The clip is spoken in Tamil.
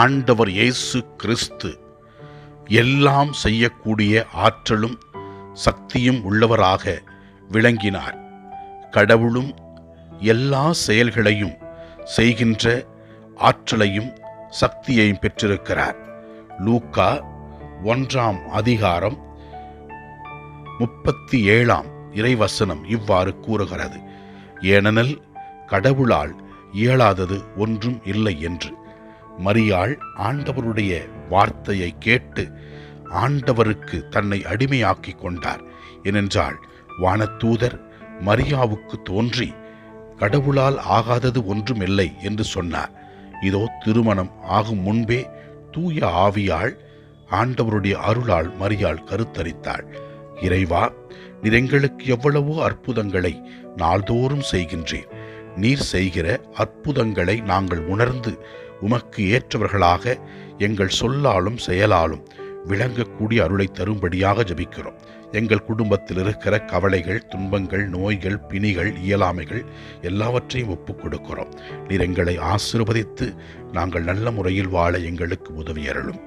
ஆண்டவர் இயேசு கிறிஸ்து. எல்லாம் செய்யக்கூடிய ஆற்றலும் சக்தியும் உள்ளவராக விளங்கினார். கடவுளும் எல்லா செயல்களையும் செய்கின்ற ஆற்றலையும் சக்தியையும் பெற்றிருக்கிறார். லூக்கா ஒன்றாம் அதிகாரம் முப்பத்தி ஏழாம் இறைவசனம் இவ்வாறு கூறுகிறது. ஏனெனில் கடவுளால் இயலாதது ஒன்றும் இல்லை என்று. மரியாள் ஆண்டவருடைய வார்த்தையை கேட்டு ஆண்டவருக்கு தன்னை அடிமையாக்கிக் கொண்டார். ஏனென்றால் வானத்தூதர் மரியாவுக்கு தோன்றி கடவுளால் ஆகாதது ஒன்றும் இல்லை என்று சொன்னார். இதோ திருமணம் ஆகும் முன்பே தூய ஆவியாள் ஆண்டவருடைய அருளால் மரியாள் கருத்தரித்தாள். இறைவா நீர் எங்களுக்கு எவ்வளவோ அற்புதங்களை நாள்தோறும் செய்கின்றேன் நீர் செய்கிற அற்புதங்களை நாங்கள் உணர்ந்து உமக்கு ஏற்றவர்களாக எங்கள் சொல்லாலும் செயலாலும் விளங்கக்கூடிய அருளை தரும்படியாக ஜபிக்கிறோம். எங்கள் குடும்பத்தில் இருக்கிற கவலைகள் துன்பங்கள் நோய்கள் பிணிகள் இயலாமைகள் எல்லாவற்றையும் ஒப்புக் கொடுக்கிறோம். நீர் எங்களை ஆசிர்வதித்து நாங்கள் நல்ல முறையில் வாழ எங்களுக்கு உதவி அருளும்